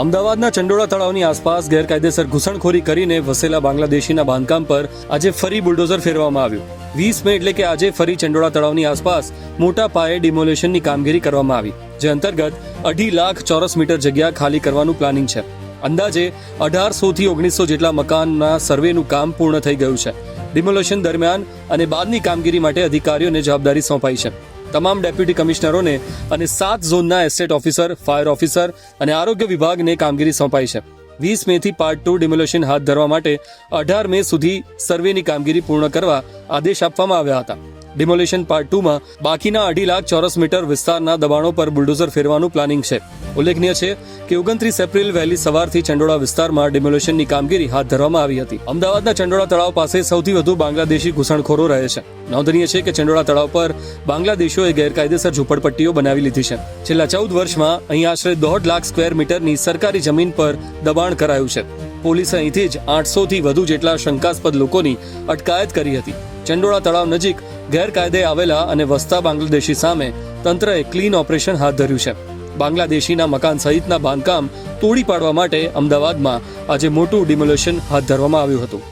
અમદાવાદના ચંડોળા તળાવની આસપાસ ગેરકાયદેસર ઘૂસણખોરી કરીને વસેલા બાંગ્લાદેશીના બાંધકામ પર આજે ફરી બુલડોઝર ફેરવામાં આવ્યું. વીસ મે એટલે કે આજે ફરી ચંડોળા તળાવની આસપાસ મોટા પાયે ડિમોલેશનની કામગીરી કરવામાં આવી, જે અંતર્ગત અઢી લાખ ચોરસ મીટર જગ્યા ખાલી કરવાનું પ્લાનિંગ છે. અંદાજે અઢારસો થી ઓગણીસો જેટલા મકાનના સર્વેનું કામ પૂર્ણ થઈ ગયું છે. ડિમોલેશન દરમિયાન અને બાદની કામગીરી માટે અધિકારીઓને જવાબદારી સોંપાઈ છે. તમામ ડેપ્યુટી કમિશનરોને અને સાત ઝોનના એસ્ટેટ ઓફિસર, ફાયર ઓફિસર અને આરોગ્ય વિભાગને કામગીરી સોંપાઈ છે. વીસ મે થી પાર્ટ ટુ ડિમોલેશન હાથ ધરવા માટે અઢાર મે સુધી સર્વેની કામગીરી પૂર્ણ કરવા આદેશ આપવામાં આવ્યા હતા. ડિમોલેશન પાર્ટ ટુમાં બાકીના અઢી લાખ ચોરસ મીટર વિસ્તારના દબાણો પર બુલડોઝર ફેરવાનું પ્લાનિંગ છે. ઉલ્લેખનીય છે કે ઓગણત્રીસ એપ્રિલ વહેલી સવારથી ચંડોળા વિસ્તારમાં ડિમોલેશનની કામગીરી હાથ ધરવામાં આવી હતી. અમદાવાદના ચંડોળા તળાવ પાસે સૌથી વધુ બાંગ્લાદેશી ઘૂસણખોરો રહે છે. નોંધનીય છે કે ચંડોળા તળાવ પર બાંગ્લાદેશીઓએ ગેરકાયદેસર ઝૂંપડપટ્ટીઓ બનાવી લીધી છે. છેલ્લા ચૌદ વર્ષમાં અહીં આશરે દોઢ લાખ સ્ક્વેર મીટરની સરકારી જમીન પર દબાણ કરાયું છે. પોલીસે અહીંથી જ આઠસો થી વધુ જેટલા શંકાસ્પદ લોકોની અટકાયત કરી હતી. ચંડોળા તળાવ નજીક ગેરકાયદે આવેલા અને વસતા બાંગ્લાદેશી સામે તંત્રએ ક્લીન ઓપરેશન હાથ ધર્યું છે. બાંગ્લાદેશીના મકાન સહિતના બાંધકામ તોડી પાડવા માટે અમદાવાદમાં આજે મોટું ડિમોલેશન હાથ ધરવામાં આવ્યું હતું.